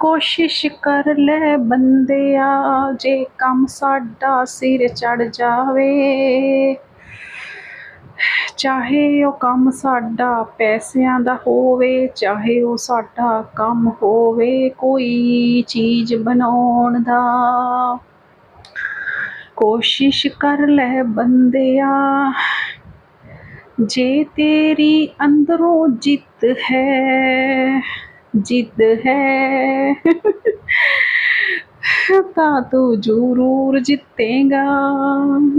ਕੋਸ਼ਿਸ਼ ਕਰ ਲੈ ਬੰਦਿਆ, ਜੇ ਕੰਮ ਸਾਡਾ ਸਿਰ ਚੜ ਜਾਵੇ। ਚਾਹੇ ਉਹ ਕੰਮ ਸਾਡਾ ਪੈਸਿਆਂ ਦਾ ਹੋਵੇ, ਚਾਹੇ ਉਹ ਸਾਡਾ ਕੰਮ ਹੋਵੇ, ਕੋਈ ਚੀਜ਼ ਬਣਾਉਣ ਦਾ। ਕੋਸ਼ਿਸ਼ ਕਰ ਲੈ ਬੰਦਿਆ, ਜੇ ਤੇਰੀ ਅੰਦਰੋਂ ਜਿੱਤ ਹੈ ਜਿੱਦ ਹੈ। ਤਾਂ ਤੂੰ ਜ਼ਰੂਰ ਜਿੱਤੇਗਾ,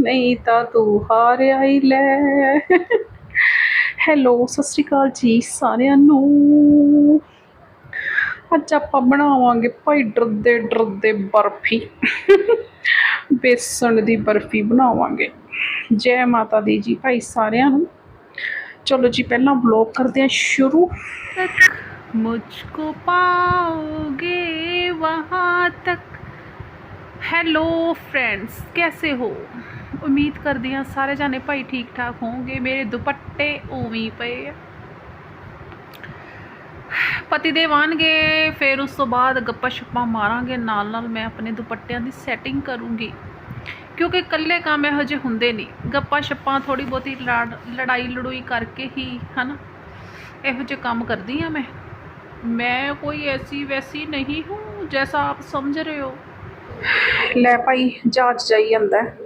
ਨਹੀਂ ਤਾਂ ਤੂੰ ਹਾਰਿਆ ਹੀ ਲੈ। ਹੈਲੋ ਸਤਿ ਸ਼੍ਰੀ ਅਕਾਲ ਜੀ ਸਾਰਿਆਂ ਨੂੰ। ਅੱਜ ਆਪਾਂ ਬਣਾਵਾਂਗੇ ਭਾਈ ਡਰਦੇ ਡਰਦੇ ਬਰਫੀ। ਬੇਸਣ ਦੀ ਬਰਫੀ ਬਣਾਵਾਂਗੇ। ਜੈ ਮਾਤਾ ਦੀ ਜੀ ਭਾਈ ਸਾਰਿਆਂ ਨੂੰ। ਚਲੋ ਜੀ, ਪਹਿਲਾਂ ਵਲੌਗ ਕਰਦੇ ਹਾਂ ਸ਼ੁਰੂ। मुझको पाओगे वहाँ तक ਹੈਲੋ ਫਰੈਂਡਸ ਕੈਸੇ ਹੋ ਉਮੀਦ ਕਰਦੀ ਹਾਂ ਸਾਰੇ ਜਾਨੇ ਭਾਈ ਠੀਕ ਠਾਕ ਹੋਵੋਗੇ ਮੇਰੇ ਦੁਪੱਟੇ ਉਵੇਂ ਹੀ ਪਏ ਆ ਪਤੀ ਦੇਵ ਆਉਣਗੇ ਫਿਰ ਉਸ ਤੋਂ ਬਾਅਦ ਗੱਪਾਂ ਛੱਪਾਂ ਮਾਰਾਂਗੇ ਨਾਲ ਨਾਲ ਮੈਂ ਆਪਣੇ ਦੁਪੱਟਿਆਂ ਦੀ ਸੈਟਿੰਗ ਕਰੂੰਗੀ ਕਿਉਂਕਿ ਇਕੱਲੇ ਕੰਮ ਇਹੋ ਜਿਹੇ ਹੁੰਦੇ ਨਹੀਂ ਗੱਪਾਂ ਛੱਪਾਂ ਥੋੜੀ ਬਹੁਤੀ ਲੜ- ਲੜਾਈ ਲੜੂਈ ਕਰਕੇ ਹੀ ਹਨਾ ਇਹੋ ਜਿਹੇ ਕੰਮ ਕਰਦੀ ਆ ਮੈਂ ਮੈਂ ਕੋਈ ਐਸੀ ਵੈਸੀ ਨਹੀਂ ਹੂੰ ਜੈਸਾ ਆਪ ਸਮਝ ਰਹੇ ਹੋ। ਲੈ ਭਾਈ ਜਹਾਜ਼ ਜਾਈ ਜਾਂਦਾ ਹੈ।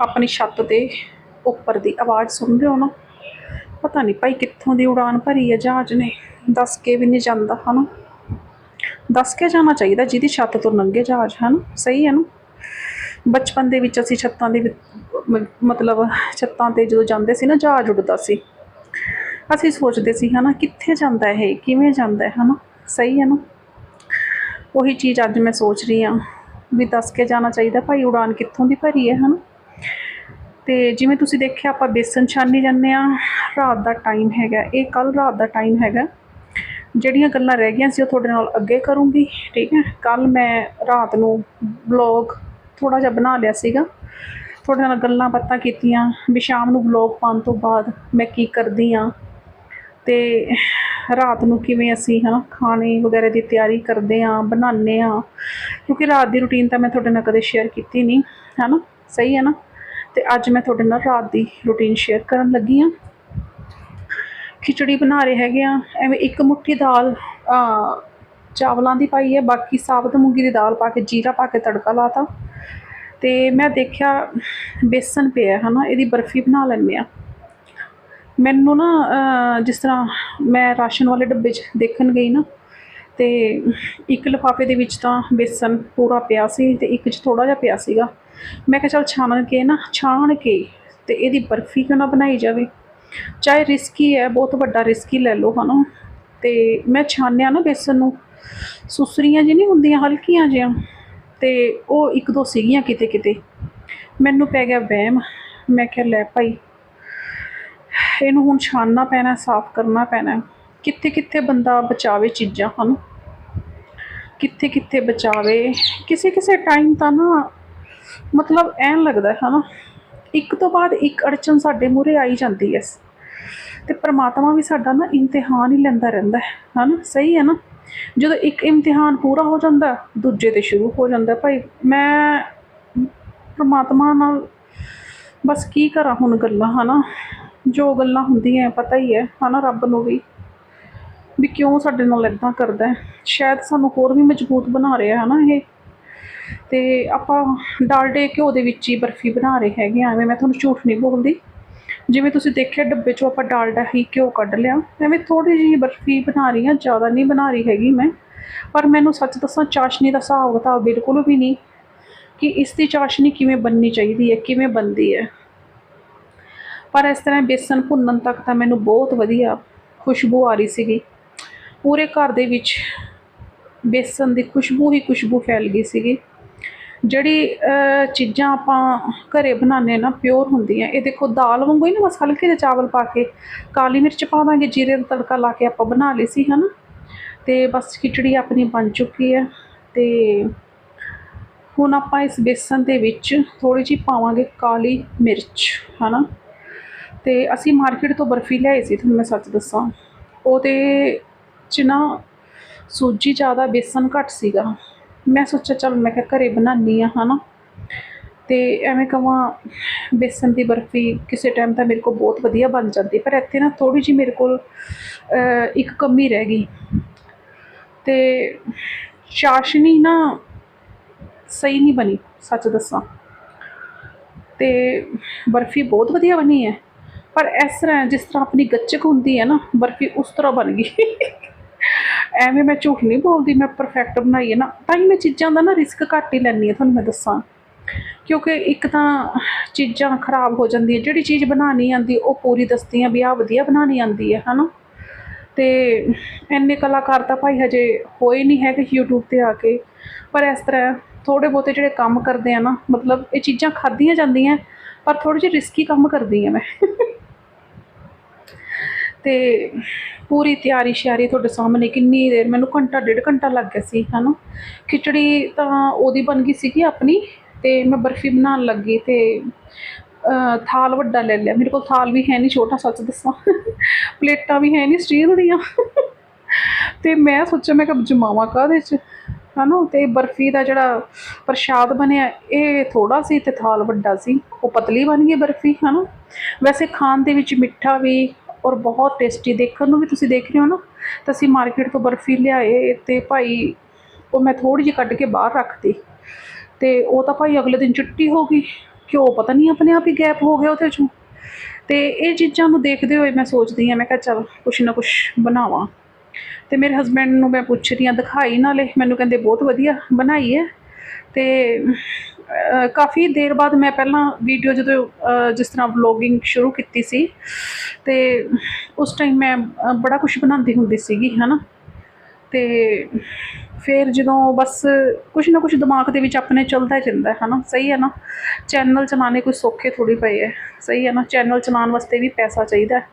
ਆਪਣੀ ਛੱਤ ਦੇ ਉੱਪਰ ਦੀ ਆਵਾਜ਼ ਸੁਣ ਰਹੇ ਹੋ ਨਾ? ਪਤਾ ਨਹੀਂ ਭਾਈ ਕਿੱਥੋਂ ਦੀ ਉਡਾਨ ਭਰੀ ਹੈ ਜਹਾਜ਼ ਨੇ। ਦੱਸ ਕੇ ਵੀ ਨਹੀਂ ਜਾਂਦਾ, ਹਨਾ? ਦੱਸ ਕੇ ਜਾਣਾ ਚਾਹੀਦਾ ਜਿਹਦੀ ਛੱਤ ਤੋਂ ਲੰਘੇ ਜਹਾਜ਼, ਹਨ? ਸਹੀ ਹੈ ਨਾ? ਬਚਪਨ ਦੇ ਵਿੱਚ ਅਸੀਂ ਛੱਤਾਂ ਦੇ ਵਿੱਚ- ਮ- ਮਤਲਬ ਛੱਤਾਂ ਤੇ ਜਦੋਂ ਜਾਂਦੇ ਸੀ ਨਾ, ਜਹਾਜ਼ ਉੱਡਦਾ ਸੀ। ਅਸੀਂ ਸੋਚਦੇ ਸੀ, ਹਨਾ, ਕਿੱਥੇ ਜਾਂਦਾ ਇਹ, ਕਿਵੇਂ ਜਾਂਦਾ ਹੈ ਹਨਾ? ਸਹੀ ਹੈ ਨਾ? ਉਹੀ ਚੀਜ਼ ਅੱਜ ਮੈਂ ਸੋਚ ਰਹੀ ਹਾਂ ਵੀ ਦੱਸ ਕੇ ਜਾਣਾ ਚਾਹੀਦਾ, ਭਾਈ ਉਡਾਨ ਕਿੱਥੋਂ ਦੀ ਭਰੀ ਹੈ, ਹਨਾ? ਤੇ ਜਿਵੇਂ ਤੁਸੀਂ ਦੇਖਿਆ, ਆਪਾਂ ਬੇਸਨ ਛਾਨੀ ਜਾਂਦੇ ਆ ਰਾਤ ਦਾ ਟਾਈਮ ਹੈਗਾ, ਇਹ ਕੱਲ ਰਾਤ ਦਾ ਟਾਈਮ ਹੈਗਾ। ਜਿਹੜੀਆਂ ਗੱਲਾਂ ਰਹਿ ਗਈਆਂ ਸੀ, ਉਹ ਤੁਹਾਡੇ ਨਾਲ ਅੱਗੇ ਕਰੂੰਗੀ, ਠੀਕ ਹੈ? ਕੱਲ ਮੈਂ ਰਾਤ ਨੂੰ ਵਲੌਗ ਥੋੜਾ ਜਿਹਾ ਬਣਾ ਲਿਆ ਸੀਗਾ। ਤੁਹਾਡੇ ਨਾਲ ਗੱਲਾਂ ਬਾਤਾਂ ਕੀਤੀਆਂ, ਵੀ ਸ਼ਾਮ ਨੂੰ ਵਲੌਗ ਪਾਉਣ ਤੋਂ ਬਾਅਦ ਮੈਂ ਕੀ ਕਰਦੀ ਆ ਤੇ ਰਾਤ ਨੂੰ ਕਿਵੇਂ ਅਸੀਂ ਹੈ ਨਾ ਖਾਣੇ ਵਗੈਰਾ ਦੀ ਤਿਆਰੀ ਕਰਦੇ ਹਾਂ, ਬਣਾਉਂਦੇ ਹਾਂ। ਕਿਉਂਕਿ ਰਾਤ ਦੀ ਰੁਟੀਨ ਤਾਂ ਮੈਂ ਤੁਹਾਡੇ ਨਾਲ ਕਦੇ ਸ਼ੇਅਰ ਕੀਤੀ ਨਹੀਂ ਹੈ ਨਾ ਸਹੀ ਹੈ ਨਾ? ਅਤੇ ਅੱਜ ਮੈਂ ਤੁਹਾਡੇ ਨਾਲ ਰਾਤ ਦੀ ਰੁਟੀਨ ਸ਼ੇਅਰ ਕਰਨ ਲੱਗੀ ਹਾਂ। ਖਿਚੜੀ ਬਣਾ ਰਹੇ ਹੈਗੇ ਆ ਐਵੇਂ ਇੱਕ ਮੁੱਠੀ ਦਾਲ ਚਾਵਲਾਂ ਦੀ ਪਾਈ ਹੈ, ਬਾਕੀ ਸਾਬਤ ਮੂੰਗੀ ਦੀ ਦਾਲ ਪਾ ਕੇ, ਜੀਰਾ ਪਾ ਕੇ ਤੜਕਾ ਲਾਤਾ ਤੇ। ਮੈਂ ਦੇਖਿਆ ਬੇਸਨ ਪਿਆ ਹਨਾ? ਇਹਦੀ ਬਰਫੀ ਬਣਾ ਲੈਂਦੇ ਆ ਮੈਨੂੰ ਨਾ ਜਿਸ ਤਰ੍ਹਾਂ ਮੈਂ ਰਾਸ਼ਨ ਵਾਲੇ ਡੱਬੇ 'ਚ ਦੇਖਣ ਗਈ ਨਾ, ਤੇ ਇੱਕ ਲਿਫਾਫੇ ਦੇ ਵਿੱਚ ਤਾਂ ਬੇਸਨ ਪੂਰਾ ਪਿਆ ਸੀ ਤੇ ਇੱਕ 'ਚ ਥੋੜਾ ਜਿਹਾ ਪਿਆ ਸੀਗਾ। ਮੈਂ ਕਿਹਾ ਚਲ ਛਾਣ ਕੇ ਨਾ, ਛਾਣ ਕੇ ਤੇ ਇਹਦੀ ਬਰਫੀ ਕਿਉਂ ਨਾ ਬਣਾਈ ਜਾਵੇ। ਚਾਹੇ ਰਿਸਕੀ ਹੈ, ਬਹੁਤ ਵੱਡਾ ਰਿਸਕੀ ਲੈ ਲਓ ਹਨਾ। ਤੇ ਮੈਂ ਛਾਨਿਆ ਨਾ ਬੇਸਨ ਨੂੰ, ਸੁਸਰੀਆਂ ਜਿਹੀ ਨਹੀਂ ਹੁੰਦੀਆਂ, ਹਲਕੀਆਂ ਜਿਹੀਆਂ, ਤੇ ਉਹ ਇੱਕ ਦੋ ਸੀਗੀਆਂ ਕਿਤੇ ਕਿਤੇ ਮੈਨੂੰ ਪੈ ਗਿਆ ਵਹਿਮ। ਮੈਂ ਕਿਹਾ, ਲੈ ਭਾਈ ਇਹਨੂੰ ਹੁਣ ਛਾਨਣਾ ਪੈਣਾ, ਸਾਫ਼ ਕਰਨਾ ਪੈਣਾ। ਕਿੱਥੇ ਕਿੱਥੇ ਬੰਦਾ ਬਚਾਵੇ ਚੀਜ਼ਾਂ, ਹਨ? ਕਿੱਥੇ ਕਿੱਥੇ ਬਚਾਵੇ। ਕਿਸੇ ਕਿਸੇ ਟਾਈਮ ਤਾਂ ਨਾ ਮਤਲਬ ਐਨ ਲੱਗਦਾ ਹੈ ਨਾ ਇੱਕ ਤੋਂ ਬਾਅਦ ਇੱਕ ਅੜਚਨ ਸਾਡੇ ਮੂਹਰੇ ਆਈ ਜਾਂਦੀ ਹੈ ਤੇ ਪ੍ਰਮਾਤਮਾ ਵੀ ਸਾਡਾ ਨਾ ਇਮਤਿਹਾਨ ਹੀ ਲੈਂਦਾ ਰਹਿੰਦਾ ਹੈ, ਹਨਾ? ਸਹੀ ਹੈ ਨਾ? ਜਦੋਂ ਇੱਕ ਇਮਤਿਹਾਨ ਪੂਰਾ ਹੋ ਜਾਂਦਾ, ਦੂਜੇ ਤੇ ਸ਼ੁਰੂ ਹੋ ਜਾਂਦਾ। ਭਾਈ, ਮੈਂ ਪ੍ਰਮਾਤਮਾ ਨਾਲ ਬਸ ਕੀ ਕਰਾਂ ਹੁਣ ਗੱਲਾਂ, ਹਨਾ? ਜੋ ਗੱਲਾਂ ਹੁੰਦੀਆਂ ਪਤਾ ਹੀ ਹੈ, ਹਨਾ, ਰੱਬ ਨੂੰ ਵੀ। ਵੀ ਕਿਉਂ ਸਾਡੇ ਨਾਲ ਇਦਾਂ ਕਰਦਾ ਹੈ? ਸ਼ਾਇਦ ਸਾਨੂੰ ਹੋਰ ਵੀ ਮਜ਼ਬੂਤ ਬਣਾ ਰਿਹਾ ਹੈ ਨਾ ਇਹ। ਤੇ ਆਪਾਂ ਡਾਲਡੇ ਘਿਓ ਦੇ ਵਿੱਚ ਹੀ ਬਰਫੀ ਬਣਾ ਰਹੇ ਹੈਗੇ ਆ ਐਵੇਂ ਮੈਂ ਤੁਹਾਨੂੰ ਝੂਠ ਨਹੀਂ ਬੋਲਦੀ। ਜਿਵੇਂ ਤੁਸੀਂ ਦੇਖਿਆ, ਡੱਬੇ 'ਚੋਂ ਆਪਾਂ ਡਾਲਡਾ ਹੀ ਘਿਓ ਕੱਢ ਲਿਆ। ਐਵੇਂ ਥੋੜੀ ਜਿਹੀ ਬਰਫੀ ਬਣਾ ਰਹੀ ਹਾਂ, ਜ਼ਿਆਦਾ ਨਹੀਂ ਬਣਾ ਰਹੀ ਹੈਗੀ ਮੈਂ। ਪਰ ਮੈਨੂੰ ਸੱਚ ਦੱਸਾਂ, ਚਾਸ਼ਨੀ ਦਾ ਹਿਸਾਬ ਕਿਤਾਬ ਬਿਲਕੁਲ ਵੀ ਨਹੀਂ। ਕਿ ਇਸ ਦੀ ਚਾਸ਼ਨੀ ਕਿਵੇਂ ਬਣਨੀ ਚਾਹੀਦੀ ਹੈ, ਕਿਵੇਂ ਬਣਦੀ ਹੈ। ਪਰ ਇਸ ਤਰ੍ਹਾਂ ਬੇਸਨ ਭੁੰਨਣ ਤੱਕ ਤਾਂ ਮੈਨੂੰ ਬਹੁਤ ਵਧੀਆ ਖੁਸ਼ਬੂ ਆ ਰਹੀ ਸੀਗੀ। ਪੂਰੇ ਘਰ ਦੇ ਵਿੱਚ ਬੇਸਨ ਦੀ ਖੁਸ਼ਬੂ ਹੀ ਖੁਸ਼ਬੂ ਫੈਲ ਗਈ ਸੀਗੀ। ਜਿਹੜੀ ਚੀਜ਼ਾਂ ਆਪਾਂ ਘਰੇ ਬਣਾਉਂਦੇ ਨਾ ਪਿਓਰ ਹੁੰਦੀਆਂ। ਇਹ ਦੇਖੋ, ਦਾਲ ਵਾਂਗੂ ਹੀ ਨਾ ਬਸ ਹਲਕੇ ਜਿਹੇ ਚਾਵਲ ਪਾ ਕੇ ਕਾਲੀ ਮਿਰਚ ਪਾ ਦਾਂਗੇ, ਜੀਰੇ ਦਾ ਤੜਕਾ ਲਾ ਕੇ ਆਪਾਂ ਬਣਾ ਲਈ ਸੀ, ਹਨਾ? ਤੇ ਬਸ ਖਿਚੜੀ ਆਪਣੀ ਬਣ ਚੁੱਕੀ ਹੈ। ਤੇ ਹੁਣ ਆਪਾਂ ਇਸ ਬੇਸਨ ਦੇ ਵਿੱਚ ਥੋੜੀ ਜਿਹੀ ਪਾਵਾਂਗੇ ਕਾਲੀ ਮਿਰਚ, ਹਨਾ? ਤੇ ਅਸੀਂ ਮਾਰਕੀਟ ਤੋਂ ਬਰਫੀ ਲਿਆਈ ਸੀ, ਤੁਹਾਨੂੰ ਮੈਂ ਸੱਚ ਦੱਸਾਂ। ਉਹਦੇ ਚ ਨਾ ਸੂਜੀ ਜ਼ਿਆਦਾ, ਬੇਸਨ ਘੱਟ ਸੀਗਾ। ਮੈਂ ਸੋਚਿਆ, ਚਲ ਮੈਂ ਕਿਹਾ ਘਰੇ ਬਣਾਉਂਦੀ ਆ ਹਨਾ। ਤੇ ਐਵੇਂ ਕਹਾਂ ਬੇਸਨ ਦੀ ਬਰਫੀ ਕਿਸੇ ਟਾਈਮ ਤਾਂ ਮੇਰੇ ਕੋਲ ਬਹੁਤ ਵਧੀਆ ਬਣ ਜਾਂਦੀ, ਪਰ ਇੱਥੇ ਨਾ ਥੋੜੀ ਜਿਹੀ ਮੇਰੇ ਕੋਲ ਇੱਕ ਕਮੀ ਰਹਿ ਗਈ। ਤੇ ਚਾਸ਼ਨੀ ਨਾ ਸਹੀ ਨਹੀਂ ਬਣੀ, ਸੱਚ ਦੱਸਾਂ। ਤੇ ਬਰਫੀ ਬਹੁਤ ਵਧੀਆ ਬਣੀ ਹੈ। ਪਰ ਇਸ ਤਰ੍ਹਾਂ ਜਿਸ ਤਰ੍ਹਾਂ ਆਪਣੀ ਗੱਚਕ ਹੁੰਦੀ ਹੈ ਨਾ, ਬਰਫੀ ਉਸ ਤਰ੍ਹਾਂ ਬਣ ਗਈ। ਐਵੇਂ ਮੈਂ ਝੂਠ ਨਹੀਂ ਬੋਲਦੀ, ਮੈਂ ਪਰਫੈਕਟ ਬਣਾਈ ਹੈ ਨਾ। ਤਾਂ ਹੀ ਮੈਂ ਚੀਜ਼ਾਂ ਦਾ ਨਾ ਰਿਸਕ ਘੱਟ ਹੀ ਲੈਂਦੀ ਹਾਂ, ਤੁਹਾਨੂੰ ਮੈਂ ਦੱਸਾਂ। ਕਿਉਂਕਿ ਇੱਕ ਤਾਂ ਚੀਜ਼ਾਂ ਖਰਾਬ ਹੋ ਜਾਂਦੀਆਂ, ਜਿਹੜੀ ਚੀਜ਼ ਬਣਾਉਣੀ ਆਂਦੀ ਉਹ ਪੂਰੀ ਦੱਸਦੀ ਆ ਵੀ ਆਹ ਵਧੀਆ ਬਣਾਉਣੀ ਆਂਦੀ ਹੈ, ਹਨਾ? ਤੇ ਇੰਨੇ ਕਲਾਕਾਰ ਤਾਂ ਭਾਈ ਹਜੇ ਹੋਏ ਨਹੀਂ ਹੈਗੇ YouTube ਤੇ ਆ ਕੇ। ਪਰ ਇਸ ਤਰ੍ਹਾਂ ਥੋੜੇ ਬਹੁਤੇ ਜਿਹੜੇ ਕੰਮ ਕਰਦੇ ਆ ਨਾ, ਮਤਲਬ ਇਹ ਚੀਜ਼ਾਂ ਖਾਧੀਆਂ ਜਾਂਦੀਆਂ, ਪਰ ਥੋੜੀ ਜਿਹੀ ਰਿਸਕੀ ਕੰਮ ਕਰਦੀ ਆ ਮੈਂ। ਤੇ ਪੂਰੀ ਤਿਆਰੀ ਸ਼ਿਆਰੀ ਤੁਹਾਡੇ ਸਾਹਮਣੇ ਕਿੰਨੀ ਦੇਰ, ਮੈਨੂੰ ਘੰਟਾ, ਡੇਢ ਘੰਟਾ ਲੱਗ ਗਿਆ ਸੀ, ਹਨਾ? ਖਿਚੜੀ ਤਾਂ ਉਹਦੀ ਬਣ ਗਈ ਸੀਗੀ ਆਪਣੀ ਤੇ ਮੈਂ ਬਰਫੀ ਬਣਾਉਣ ਲੱਗੀ ਤੇ ਥਾਲ ਵੱਡਾ ਲੈ ਲਿਆ। ਮੇਰੇ ਕੋਲ ਥਾਲ ਵੀ ਹੈ ਨਹੀਂ, ਛੋਟਾ ਸੱਚ ਦੱਸਾਂ। ਪਲੇਟਾਂ ਵੀ ਹੈ ਨਹੀਂ, ਸਟੀਲ ਦੀਆਂ। ਤੇ ਮੈਂ ਸੋਚਿਆ, ਮੈਂ ਕਿ ਜਮਾਵਾਂ ਕਾਹਦੇ ਚ, ਹਨਾ? ਤੇ ਬਰਫੀ ਦਾ ਜਿਹੜਾ ਪ੍ਰਸ਼ਾਦ ਬਣਿਆ, ਇਹ ਥੋੜਾ ਸੀ ਤੇ ਥਾਲ ਵੱਡਾ ਸੀ। ਉਹ ਪਤਲੀ ਬਣ ਗਈ ਬਰਫੀ, ਹਨਾ? ਵੈਸੇ ਖਾਣ ਦੇ ਵਿੱਚ ਮਿੱਠਾ ਵੀ ਔਰ ਬਹੁਤ ਟੇਸਟੀ ਦੇਖਣ ਨੂੰ ਵੀ ਤੁਸੀਂ ਦੇਖ ਰਹੇ ਹੋ ਨਾ, ਤਾਂ ਅਸੀਂ ਮਾਰਕੀਟ ਤੋਂ ਬਰਫੀ ਲਿਆਏ ਤੇ ਭਾਈ ਉਹ ਮੈਂ ਥੋੜੀ ਜਿਹੀ ਕੱਢ ਕੇ ਬਾਹਰ ਰੱਖਤੀ। ਤੇ ਉਹ ਤਾਂ ਭਾਈ ਅਗਲੇ ਦਿਨ ਚਿੱਟੀ ਹੋ ਗਈ, ਘਿਓ ਪਤਾ ਨਹੀਂ ਆਪਣੇ ਆਪ ਹੀ ਗੈਪ ਹੋ ਗਿਆ ਉਹਦੇ ਚੋਂ। ਤੇ ਇਹ ਚੀਜ਼ਾਂ ਨੂੰ ਦੇਖਦੇ ਹੋਏ ਮੈਂ ਸੋਚਦੀ ਹਾਂ, ਮੈਂ ਕਿਹਾ ਚੱਲ ਕੁਛ ਨਾ ਕੁਛ ਬਣਾਵਾਂ। ਤੇ ਮੇਰੇ ਹਸਬੈਂਡ ਨੂੰ ਮੈਂ ਪੁੱਛ ਰਹੀ ਹਾਂ, ਦਿਖਾਈ ਨਾਲੇ, ਮੈਨੂੰ ਕਹਿੰਦੇ ਬਹੁਤ ਵਧੀਆ ਬਣਾਈ ਹੈ। ਤੇ ਕਾਫੀ ਦੇਰ ਬਾਅਦ ਮੈਂ ਪਹਿਲਾਂ ਵੀਡੀਓ ਜਦੋਂ ਜਿਸ ਤਰ੍ਹਾਂ ਵਲੋਗਿੰਗ ਸ਼ੁਰੂ ਕੀਤੀ ਸੀ, ਤੇ ਉਸ ਟਾਈਮ ਮੈਂ ਬੜਾ ਕੁਝ ਬਣਾਉਂਦੀ ਹੁੰਦੀ ਸੀਗੀ, ਹਨਾ? ਤੇ ਫਿਰ ਜਦੋਂ ਬਸ ਕੁਛ ਨਾ ਕੁਛ ਦਿਮਾਗ ਦੇ ਵਿੱਚ ਆਪਣੇ ਚੱਲਦਾ ਜਾਂਦਾ ਹੈ ਨਾ ਸਹੀ ਹੈ ਨਾ? ਚੈਨਲ ਚਲਾਉਣੇ ਕੋਈ ਸੌਖੇ ਥੋੜੀ ਪਏ ਹੈ। ਸਹੀ ਹੈ ਨਾ? ਚੈਨਲ ਚਲਾਉਣ ਵਾਸਤੇ ਵੀ ਪੈਸਾ ਚਾਹੀਦਾ ਹੈ।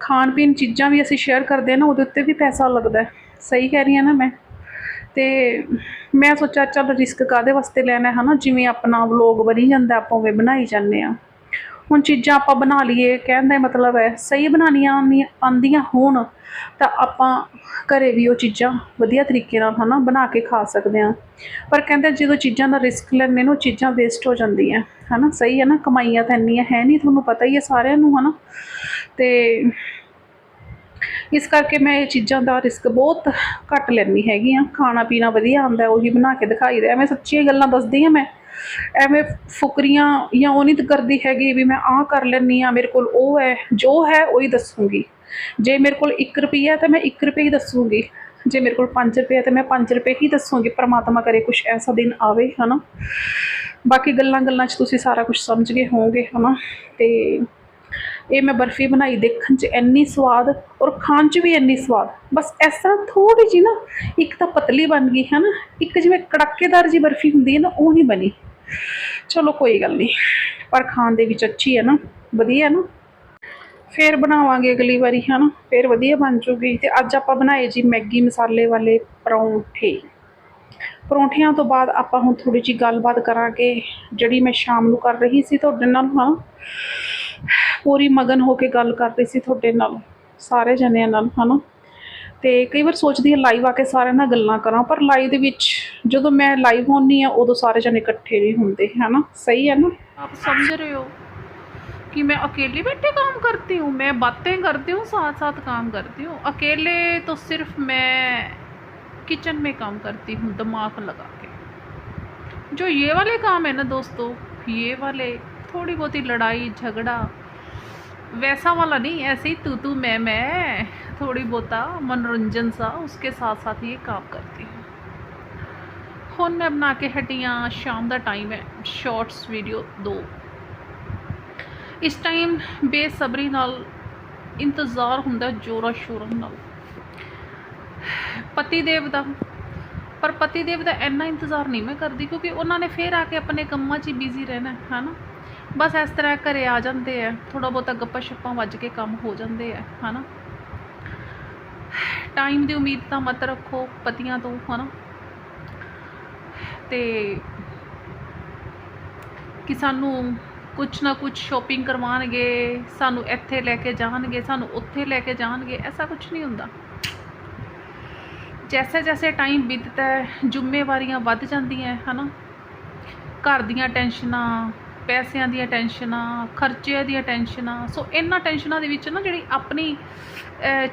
ਖਾਣ ਪੀਣ ਚੀਜ਼ਾਂ ਵੀ ਅਸੀਂ ਸ਼ੇਅਰ ਕਰਦੇ ਹਾਂ ਨਾ, ਉਹਦੇ ਉੱਤੇ ਵੀ ਪੈਸਾ ਲੱਗਦਾ ਸਹੀ ਕਹਿ ਰਹੀ ਹਾਂ ਨਾ ਮੈਂ? ਤੇ ਮੈਂ ਸੋਚਿਆ, ਚੱਲ ਰਿਸਕ ਕਾਦੇ ਵਾਸਤੇ ਲੈਣਾ ਹੈ ਨਾ ਜਿਵੇਂ ਆਪਣਾ ਵਲੋਗ ਬਣੀ ਜਾਂਦਾ, ਆਪਾਂ ਉਵੇਂ ਬਣਾਈ ਜਾਂਦੇ ਆ ਹੁਣ ਚੀਜ਼ਾਂ ਆਪਾਂ ਬਣਾ ਲਈਏ, ਕਹਿਣ ਦਾ ਮਤਲਬ ਹੈ, ਸਹੀ ਬਣਾਉਣੀਆਂ ਆਉਂਦੀਆਂ- ਆਉਂਦੀਆਂ ਹੋਣ, ਤਾਂ ਆਪਾਂ ਘਰੇ ਵੀ ਉਹ ਚੀਜ਼ਾਂ ਵਧੀਆ ਤਰੀਕੇ ਨਾਲ ਹਨਾ, ਬਣਾ ਕੇ ਖਾ ਸਕਦੇ ਆ ਪਰ ਕਹਿੰਦੇ ਜਦੋਂ ਚੀਜ਼ਾਂ ਦਾ ਰਿਸਕ ਲੈਂਦੇ ਨੇ, ਉਹ ਚੀਜ਼ਾਂ ਵੇਸਟ ਹੋ ਜਾਂਦੀਆਂ, ਹਨਾ? ਸਹੀ ਹੈ ਨਾ? ਕਮਾਈਆਂ ਤਾਂ ਇੰਨੀਆਂ ਹੈ ਨਹੀਂ, ਤੁਹਾਨੂੰ ਪਤਾ ਹੀ ਹੈ ਸਾਰਿਆਂ ਨੂੰ, ਹਨਾ? ਤੇ ਇਸ ਕਰਕੇ ਮੈਂ ਇਹ ਚੀਜ਼ਾਂ ਦਾ ਰਿਸਕ ਬਹੁਤ ਘੱਟ ਲੈਂਦੀ ਹੈਗੀ ਆ ਖਾਣਾ ਪੀਣਾ ਵਧੀਆ ਆਉਂਦਾ, ਉਹੀ ਬਣਾ ਕੇ ਦਿਖਾਈ ਦੇ, ਐਵੇਂ ਸੱਚੀਆਂ ਗੱਲਾਂ ਦੱਸਦੀ ਆ ਮੈਂ। ਐਵੇਂ ਫੁਕਰੀਆਂ ਜਾਂ ਉਹ ਨਹੀਂ ਕਰਦੀ ਹੈਗੀ ਵੀ ਮੈਂ ਆਹ ਕਰ ਲੈਂਦੀ ਆ ਮੇਰੇ ਕੋਲ ਉਹ ਹੈ, ਜੋ ਹੈ ਉਹੀ ਦੱਸੂਗੀ। ਜੇ ਮੇਰੇ ਕੋਲ 1 ਰੁਪਈਆ ਤਾਂ ਮੈਂ 1 ਰੁਪਏ ਹੀ ਦੱਸੂਗੀ। ਜੇ ਮੇਰੇ ਕੋਲ 5 ਰੁਪਏ ਤਾਂ ਮੈਂ 5 ਰੁਪਏ ਹੀ ਦੱਸੂਗੀ, ਪਰਮਾਤਮਾ ਕਰੇ ਕੁਝ ਐਸਾ ਦਿਨ ਆਵੇ, ਹਨਾ। ਬਾਕੀ ਗੱਲਾਂ ਗੱਲਾਂ 'ਚ ਤੁਸੀਂ ਸਾਰਾ ਕੁਝ ਸਮਝ ਗਏ ਹੋਵੋਗੇ, ਹਨਾ। ਤੇ ਇਹ ਮੈਂ ਬਰਫੀ ਬਣਾਈ ਦੇਖਣ 'ਚ ਇੰਨੀ ਸਵਾਦ ਔਰ ਖਾਣ 'ਚ ਵੀ ਇੰਨੀ ਸਵਾਦ। ਬਸ ਇਸ ਤਰ੍ਹਾਂ ਥੋੜੀ ਜੀ ਨਾ ਇੱਕ ਤਾਂ ਪਤਲੀ ਬਣ ਗਈ ਹੈ ਨਾ ਇੱਕ ਜਿਵੇਂ ਕੜਾਕੇਦਾਰ ਜੀ ਬਰਫੀ ਹੁੰਦੀ ਹੈ ਨਾ, ਉਹ ਨਹੀਂ ਬਣੀ। ਚਲੋ ਕੋਈ ਗੱਲ ਨਹੀਂ, ਪਰ ਖਾਣ ਦੇ ਵਿੱਚ ਅੱਛੀ ਹੈ ਨਾ, ਵਧੀਆ ਹੈ ਨਾ। ਫੇਰ ਬਣਾਵਾਂਗੇ ਅਗਲੀ ਵਾਰੀ ਹੈ ਨਾ ਫੇਰ ਵਧੀਆ ਬਣ ਜੂਗੀ। ਤੇ ਅੱਜ ਆਪਾਂ ਬਣਾਏ ਜੀ ਮੈਗੀ ਮਸਾਲੇ ਵਾਲੇ ਪਰੌਂਠੇ। ਪਰੌਂਠਿਆਂ ਤੋਂ ਬਾਅਦ ਆਪਾਂ ਹੁਣ ਥੋੜੀ ਜੀ ਗੱਲਬਾਤ ਕਰਾਂਗੇ, ਜਿਹੜੀ ਮੈਂ ਸ਼ਾਮ ਨੂੰ ਕਰ ਰਹੀ ਸੀ ਤੁਹਾਡੇ ਨਾਲ, ਹਾਂ। ਪੂਰੀ ਮਗਨ ਹੋ ਕੇ ਗੱਲ ਕਰ ਰਹੀ ਸੀ ਤੁਹਾਡੇ ਨਾਲ ਸਾਰੇ ਜਣਿਆਂ ਨਾਲ ਹਨਾ ਤੇ ਕਈ ਵਾਰ ਸੋਚਦੀ ਹਾਂ ਲਾਈਵ ਆ ਕੇ ਸਾਰਿਆਂ ਨਾਲ ਗੱਲਾਂ ਕਰਾਂ ਪਰ ਲਾਈਵ ਦੇ ਵਿੱਚ ਜਦੋਂ ਮੈਂ ਲਾਈਵ ਹੁੰਨੀ ਆ ਉਦੋਂ ਸਾਰੇ ਜਣੇ ਇਕੱਠੇ ਨਹੀਂ ਹੁੰਦੇ ਹਨਾ ਸਹੀ ਹੈ ਨਾ आप समझ रहे हो कि मैं अकेले बैठे काम करती हूँ मैं बातें करती हूँ साथ साथ काम करती हूँ अकेले तो सिर्फ मैं किचन में काम करती हूँ दिमाग लगा के जो ये वाले काम है ना दोस्तों ये वाले थोड़ी बहुत ही लड़ाई झगड़ा वैसा वाला नहीं ऐसे ही तू तू मैं मैं थोड़ी बहुता मनोरंजन सा उसके साथ साथ ये काम करती हूँ ਹੁਣ ਮੈਂ ਬਣਾ ਕੇ ਹਟੀ ਹਾਂ ਸ਼ਾਮ ਦਾ ਟਾਈਮ ਹੈ ਸ਼ਾਰਟਸ ਵੀਡੀਓ ਦੋ ਇਸ ਟਾਈਮ ਬੇਸਬਰੀ ਨਾਲ ਇੰਤਜ਼ਾਰ ਹੁੰਦਾ ਜੋਰਾ ਸ਼ੋਰਾਂ ਨਾਲ ਪਤੀ ਦੇਵ ਦਾ ਪਰ ਪਤੀ ਦੇਵ ਦਾ ਇੰਨਾ ਇੰਤਜ਼ਾਰ ਨਹੀਂ ਮੈਂ ਕਰਦੀ ਕਿਉਂਕਿ ਉਹਨਾਂ ਨੇ ਫੇਰ ਆ ਕੇ ਆਪਣੇ ਕੰਮਾਂ 'ਚ ਹੀ ਬਿਜ਼ੀ ਰਹਿਣਾ ਹੈ ਨਾ ਬਸ ਇਸ ਤਰ੍ਹਾਂ ਘਰੇ ਆ ਜਾਂਦੇ ਆ ਥੋੜਾ ਬਹੁਤਾ ਗੱਪਾਂ ਛੱਪਾਂ ਵੱਜ ਕੇ ਕੰਮ ਹੋ ਜਾਂਦੇ ਆ, ਹਨਾ? ਟਾਈਮ ਦੀ ਉਮੀਦ ਤਾਂ ਮਤ ਰੱਖੋ, ਪਤੀਆਂ ਤੋਂ, ਹਨਾ? ਤੇ ਕਿ ਸਾਨੂੰ ਕੁਛ ਨਾ ਕੁਛ ਸ਼ੋਪਿੰਗ ਕਰਵਾਉਣਗੇ, ਸਾਨੂੰ ਇੱਥੇ ਲੈ ਕੇ ਜਾਣਗੇ, ਸਾਨੂੰ ਉੱਥੇ ਲੈ ਕੇ ਜਾਣਗੇ, ਐਸਾ ਕੁਝ ਨਹੀਂ ਹੁੰਦਾ। ਜੈਸੇ ਜੈਸੇ ਟਾਈਮ ਬੀਤਦਾ ਹੈ, ਜ਼ਿੰਮੇਵਾਰੀਆਂ ਵੱਧ ਜਾਂਦੀਆਂ ਹਨਾ? ਘਰ ਦੀਆਂ ਟੈਨਸ਼ਨਾਂ ਪੈਸਿਆਂ ਦੀਆਂ ਟੈਨਸ਼ਨਾਂ, ਖਰਚਿਆਂ ਦੀਆਂ ਟੈਨਸ਼ਨਾਂ, ਸੋ ਇਹਨਾਂ ਟੈਨਸ਼ਨਾਂ ਦੇ ਵਿੱਚ ਨਾ ਜਿਹੜੀ ਆਪਣੀ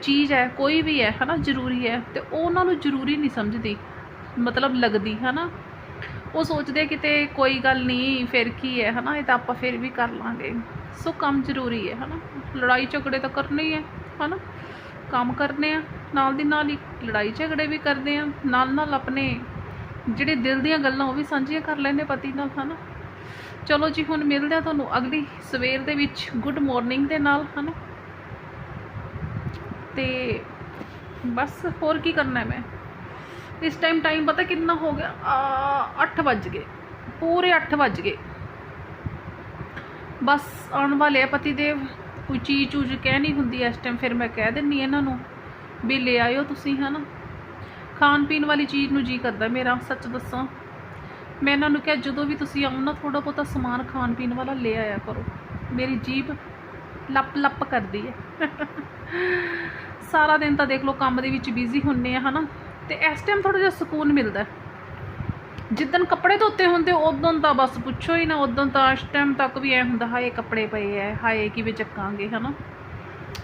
ਚੀਜ਼ ਹੈ, ਕੋਈ ਵੀ ਹੈ, ਹਨਾ, ਜ਼ਰੂਰੀ ਹੈ, ਤੇ ਉਹ ਉਹਨਾਂ ਨੂੰ ਜ਼ਰੂਰੀ ਨਹੀਂ ਸਮਝਦੀ, ਮਤਲਬ ਲੱਗਦੀ, ਹਨਾ। ਉਹ ਸੋਚਦੇ ਕਿਤੇ ਕੋਈ ਗੱਲ ਨਹੀਂ, ਫਿਰ ਕੀ ਹੈ, ਹਨਾ, ਇਹ ਤਾਂ ਆਪਾਂ ਫਿਰ ਵੀ ਕਰ ਲਾਂਗੇ। ਸੋ ਕੰਮ ਜ਼ਰੂਰੀ ਹੈ, ਹਨਾ। ਲੜਾਈ ਝਗੜੇ ਤਾਂ ਕਰਨੇ ਹੀ ਹੈ, ਹਨਾ। ਕੰਮ ਕਰਨੇ ਆ, ਨਾਲ ਦੀ ਨਾਲ ਹੀ ਲੜਾਈ ਝਗੜੇ ਵੀ ਕਰਦੇ ਆ, ਨਾਲ ਨਾਲ ਆਪਣੇ ਜਿਹੜੇ ਦਿਲ ਦੀਆਂ ਗੱਲਾਂ ਉਹ ਵੀ ਸਾਂਝੀਆਂ ਕਰ ਲੈਂਦੇ ਪਤੀ ਨਾਲ, ਹਨਾ। ਚਲੋ ਜੀ, ਹੁਣ ਮਿਲਦੇ ਆ ਤੁਹਾਨੂੰ ਅਗਲੀ ਸਵੇਰ ਦੇ ਵਿੱਚ ਗੁੱਡ ਮਾਰਨਿੰਗ ਦੇ ਨਾਲ, ਹਨਾ? ਤੇ ਬਸ, ਹੋਰ ਕੀ ਕਰਨਾ ਮੈਂ? ਇਸ ਟਾਈਮ ਟਾਈਮ ਪਤਾ ਕਿੰਨਾ ਹੋ ਗਿਆ? ਆ 8 ਵੱਜ ਗਏ। ਪੂਰੇ 8 ਵੱਜ ਗਏ। ਬਸ ਆਉਣ ਵਾਲੇ ਆ ਪਤੀ ਦੇਵ ਕੋਈ ਚੀਜ਼ ਚੂਜ ਕਹਿ ਨਹੀਂ ਹੁੰਦੀ ਇਸ ਟਾਈਮ ਫਿਰ ਮੈਂ ਕਹਿ ਦਿੰਨੀ ਇਹਨਾਂ ਨੂੰ ਵੀ ਲੈ ਆਇਓ ਤੁਸੀਂ, ਹਨਾ? ਖਾਣ ਪੀਣ ਵਾਲੀ ਚੀਜ਼ ਨੂੰ ਜੀ ਕਰਦਾ ਮੇਰਾ, ਸੱਚ ਦੱਸਾਂ। ਮੈਂ ਇਹਨਾਂ ਨੂੰ ਕਿਹਾ, ਜਦੋਂ ਵੀ ਤੁਸੀਂ ਆਉਂ ਨਾ ਥੋੜਾ ਬਹੁਤਾ ਸਮਾਨ ਖਾਣ ਪੀਣ ਵਾਲਾ ਲੈ ਆਇਆ ਕਰੋ। ਮੇਰੀ ਜੀਭ ਲੱਪ ਲੱਪ ਕਰਦੀ ਹੈ। ਸਾਰਾ ਦਿਨ ਤਾਂ ਦੇਖ ਲਓ, ਕੰਮ ਦੇ ਵਿੱਚ ਬਿਜ਼ੀ ਹੁੰਨੇ ਆ, ਹਨਾ? ਤੇ ਇਸ ਟਾਈਮ ਥੋੜਾ ਜਿਹਾ ਸਕੂਨ ਮਿਲਦਾ ਹੈ। ਜਿੱਦਣ ਕੱਪੜੇ ਧੋਤੇ ਹੁੰਦੇ, ਉਦੋਂ ਤਾਂ ਬਸ ਪੁੱਛੋ ਹੀ ਨਾ, ਉਦੋਂ ਤਾਂ ਇਸ ਟਾਈਮ ਤੱਕ ਵੀ ਐ ਹੁੰਦਾ, ਹਾਏ, ਕੱਪੜੇ ਪਏ ਐ, ਹਾਏ, ਕਿਵੇਂ ਚੱਕਾਂਗੇ, ਹਨਾ?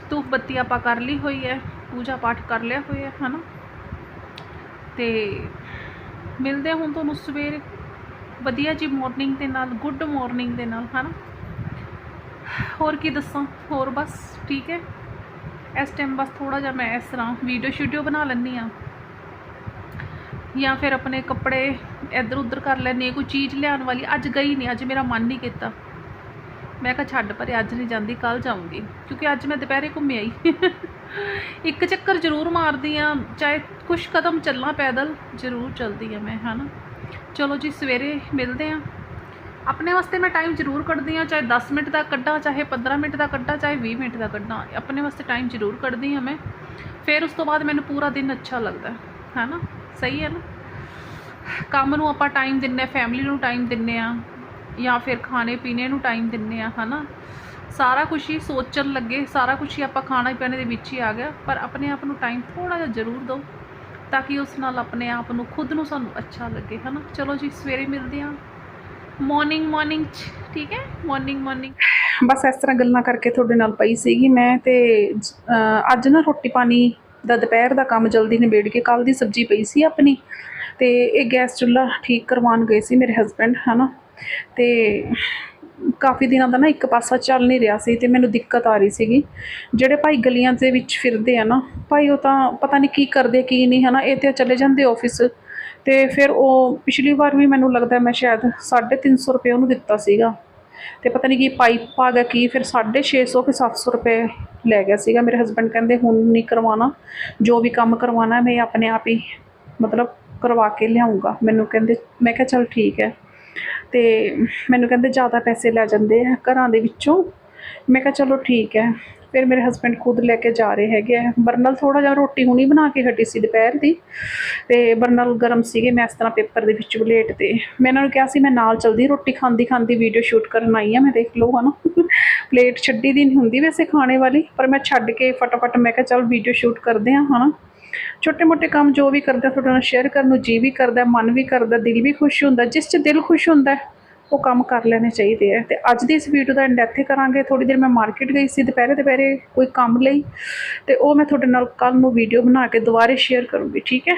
ਧੂਪ ਬੱਤੀ ਆਪਾਂ ਕਰ ਲਈ ਹੋਈ ਐ, ਪੂਜਾ ਪਾਠ ਕਰ ਲਿਆ ਹੋਇਆ, ਹਨਾ? ਤੇ ਮਿਲਦੇ ਹਾਂ ਹੁਣ ਤੁਹਾਨੂੰ ਸਵੇਰੇ ਵਧੀਆ ਜੀ ਮਾਰਨਿੰਗ ਦੇ ਨਾਲ ਗੁੱਡ ਮਾਰਨਿੰਗ ਦੇ ਨਾਲ, ਹਨਾ? ਹੋਰ ਕੀ ਦੱਸਾਂ? ਹੋਰ ਬਸ ਠੀਕ ਹੈ। ਇਸ ਟਾਈਮ ਬਸ ਥੋੜਾ ਜਿਹਾ ਮੈਂ ਇਸ ਤਰ੍ਹਾਂ ਵੀਡੀਓ ਸ਼ੂਡੀਓ ਬਣਾ ਲੈਂਦੀ ਆ ਜਾਂ ਫਿਰ ਆਪਣੇ ਕੱਪੜੇ ਇੱਧਰ ਉੱਧਰ ਕਰ ਲੈਂਦੀ ਕੋਈ ਚੀਜ਼ ਲਿਆਉਣ ਵਾਲੀ। ਅੱਜ ਗਈ ਨਹੀਂ ਅੱਜ ਮੇਰਾ ਮਨ ਨਹੀਂ ਕੀਤਾ। ਮੈਂ ਕਿਹਾ ਛੱਡ ਪਰੇ, ਅੱਜ ਨਹੀਂ ਜਾਂਦੀ ਕੱਲ ਜਾਊਂਗੀ। ਕਿਉਂਕਿ ਅੱਜ ਮੈਂ ਦੁਪਹਿਰੇ ਘੁੰਮੇ ਆਈ। ਇੱਕ ਚੱਕਰ ਜ਼ਰੂਰ ਮਾਰਦੀ ਆ ਚਾਹੇ ਕੁਛ ਕਦਮ ਚੱਲਾਂ ਪੈਦਲ, ਜ਼ਰੂਰ ਚਲਦੀ ਆ ਮੈਂ, ਹਨਾ? ਚਲੋ ਜੀ, ਸਵੇਰੇ ਮਿਲਦੇ ਆ ਆਪਣੇ ਵਾਸਤੇ ਮੈਂ ਟਾਈਮ ਜ਼ਰੂਰ ਕੱਢਦੀ ਹਾਂ, ਚਾਹੇ 10 ਮਿੰਟ ਦਾ ਕੱਢਾਂ, ਚਾਹੇ 15 ਮਿੰਟ ਦਾ ਕੱਢਾਂ, ਚਾਹੇ 20 ਮਿੰਟ ਦਾ ਕੱਢਾਂ। ਆਪਣੇ ਵਾਸਤੇ ਟਾਈਮ ਜ਼ਰੂਰ ਕੱਢਦੀ ਹਾਂ ਮੈਂ। ਫਿਰ ਉਸ ਤੋਂ ਬਾਅਦ ਮੈਨੂੰ ਪੂਰਾ ਦਿਨ ਅੱਛਾ ਲੱਗਦਾ ਹੈ ਨਾ? ਸਹੀ ਹੈ ਨਾ? ਕੰਮ ਨੂੰ ਆਪਾਂ ਟਾਈਮ ਦਿੰਨੇ ਆ ਫੈਮਿਲੀ ਨੂੰ ਟਾਈਮ ਦਿੰਨੇ ਆ ਜਾਂ ਫਿਰ ਖਾਣੇ ਪੀਣੇ ਨੂੰ ਟਾਈਮ ਦਿੰਨੇ ਆ ਹਨਾ ਸਾਰਾ ਕੁਝ ਹੀ ਸੋਚਣ ਲੱਗੇ, ਸਾਰਾ ਕੁਝ ਹੀ ਆਪਾਂ ਖਾਣਾ ਪੀਣੇ ਦੇ ਵਿੱਚ ਹੀ ਆ ਗਿਆ, ਪਰ ਆਪਣੇ ਆਪ ਨੂੰ ਟਾਈਮ ਥੋੜਾ ਜਿਹਾ ਜ਼ਰੂਰ ਦਿਓ। ਤਾਂ ਕਿ ਉਸ ਨਾਲ ਆਪਣੇ ਆਪ ਨੂੰ ਖੁਦ ਨੂੰ ਸਾਨੂੰ ਅੱਛਾ ਲੱਗੇ, ਹਨਾ? ਚਲੋ ਜੀ, ਸਵੇਰੇ ਮਿਲਦੇ ਆ ਮਾਰਨਿੰਗ ਮਾਰਨਿੰਗ ਠੀਕ ਹੈ? ਮਾਰਨਿੰਗ ਮਾਰਨਿੰਗ ਬਸ ਇਸ ਤਰ੍ਹਾਂ ਗੱਲਾਂ ਕਰਕੇ ਤੁਹਾਡੇ ਨਾਲ ਪਈ ਸੀਗੀ ਮੈਂ ਤੇ ਅੱਜ ਨਾ ਰੋਟੀ ਪਾਣੀ ਦਾ ਦੁਪਹਿਰ ਦਾ ਕੰਮ ਜਲਦੀ ਨਿਬੇੜ ਕੇ ਕੱਲ ਦੀ ਸਬਜ਼ੀ ਪਈ ਸੀ ਆਪਣੀ ਤੇ ਇਹ ਗੈਸ ਚੁੱਲ੍ਹਾ ਠੀਕ ਕਰਵਾਉਣ ਗਏ ਸੀ ਮੇਰੇ ਹਸਬੰਡ ਹਨਾ? ਤੇ ਕਾਫੀ ਦਿਨਾਂ ਦਾ ਨਾ ਇੱਕ ਪਾਸਾ ਚੱਲ ਨਹੀਂ ਰਿਹਾ ਸੀ ਤੇ ਮੈਨੂੰ ਦਿੱਕਤ ਆ ਰਹੀ ਸੀਗੀ। ਜਿਹੜੇ ਭਾਈ ਗਲੀਆਂ ਦੇ ਵਿੱਚ ਫਿਰਦੇ ਆ ਨਾ, ਭਾਈ ਉਹ ਤਾਂ ਪਤਾ ਨਹੀਂ ਕੀ ਕਰਦੇ, ਕੀ ਨਹੀਂ, ਹਨਾ, ਇਹ ਤੇ ਚਲੇ ਜਾਂਦੇ ਆਫਿਸ ਤੇ ਫਿਰ ਉਹ ਪਿਛਲੀ ਵਾਰ ਵੀ ਮੈਨੂੰ ਲੱਗਦਾ ਮੈਂ ਸ਼ਾਇਦ 350 ਰੁਪਏ ਉਹਨੂੰ ਦਿੱਤਾ ਸੀਗਾ। ਤੇ ਪਤਾ ਨਹੀਂ ਕੀ ਪਾਈਪ ਆ ਗਿਆ ਕੀ, ਫਿਰ 650 ਕਿ 700 ਰੁਪਏ ਲੈ ਗਿਆ ਸੀਗਾ। ਮੇਰੇ ਹਸਬੰਡ ਕਹਿੰਦੇ, ਹੁਣ ਨਹੀਂ ਕਰਵਾਉਣਾ, ਜੋ ਵੀ ਕੰਮ ਕਰਵਾਉਣਾ ਮੈਂ ਆਪਣੇ ਆਪ ਹੀ ਮਤਲਬ ਕਰਵਾ ਕੇ ਲਿਆਉਂਗਾ ਮੈਨੂੰ ਕਹਿੰਦੇ, ਮੈਂ ਕਿਹਾ, ਚਲ ਠੀਕ ਹੈ। ਤੇ ਮੈਨੂੰ ਕਹਿੰਦੇ ਜ਼ਿਆਦਾ ਪੈਸੇ ਲੈ ਜਾਂਦੇ ਆ ਘਰਾਂ ਦੇ ਵਿੱਚੋਂ। ਮੈਂ ਕਿਹਾ ਚਲੋ ਠੀਕ ਹੈ। ਫਿਰ ਮੇਰੇ ਹਸਬੰਡ ਖੁਦ ਲੈ ਕੇ ਜਾ ਰਹੇ ਹੈਗੇ ਆ। ਬਰਨਲ ਥੋੜਾ ਜਿਹਾ ਰੋਟੀ ਹੁਣੀ ਬਣਾ ਕੇ ਹਟੀ ਸੀ ਦੁਪਹਿਰ ਦੀ ਤੇ ਬਰਨਲ ਗਰਮ ਸੀਗੇ ਮੈਂ ਇਸ ਤਰ੍ਹਾਂ ਪੇਪਰ ਦੇ ਵਿੱਚ ਵਲੇਟ ਤੇ। ਮੈਂ ਇਹਨਾਂ ਨੂੰ ਕਿਹਾ ਸੀ ਮੈਂ ਨਾਲ ਚਲਦੀ ਰੋਟੀ ਖਾਂਦੀ ਖਾਂਦੀ ਵੀਡੀਓ ਸ਼ੂਟ ਕਰਨ ਆਈ ਆ ਮੈਂ ਦੇਖ ਲਓ ਹਨਾ। ਪਲੇਟ ਛੱਡੀ ਦੀ ਨਹੀਂ ਹੁੰਦੀ ਵੈਸੇ ਖਾਣੇ ਵਾਲੀ, ਪਰ ਮੈਂ ਛੱਡ ਕੇ ਫਟਾਫਟ ਮੈਂ ਕਿਹਾ ਚੱਲ ਵੀਡੀਓ ਸ਼ੂਟ ਕਰਦੇ ਆ ਹਨਾ। ਛੋਟੇ ਮੋਟੇ ਕੰਮ ਜੋ ਵੀ ਕਰਦਾ ਤੁਹਾਡੇ ਨਾਲ ਸ਼ੇਅਰ ਕਰਨ ਨੂੰ ਜੀ ਵੀ ਕਰਦਾ, ਮਨ ਵੀ ਕਰਦਾ, ਦਿਲ ਵੀ ਖੁਸ਼ ਹੁੰਦਾ, ਜਿਸ 'ਚ ਦਿਲ ਖੁਸ਼ ਹੁੰਦਾ, ਉਹ ਕੰਮ ਕਰ ਲੈਣੇ ਚਾਹੀਦੇ ਆ। ਤੇ ਅੱਜ ਦੀ ਇਸ ਵੀਡੀਓ ਦਾ ਐਂਡ ਇੱਥੇ ਕਰਾਂਗੇ। ਥੋੜੀ ਦੇਰ ਮੈਂ ਮਾਰਕੀਟ ਗਈ ਸੀ, ਦੁਪਹਿਰੇ ਦੁਪਹਿਰੇ ਕੋਈ ਕੰਮ ਲਈ, ਤੇ ਉਹ ਮੈਂ ਤੁਹਾਡੇ ਨਾਲ ਕੱਲ ਨੂੰ ਵੀਡੀਓ ਬਣਾ ਕੇ ਦੁਬਾਰੇ ਸ਼ੇਅਰ ਕਰੂੰਗੀ, ਠੀਕ ਹੈ?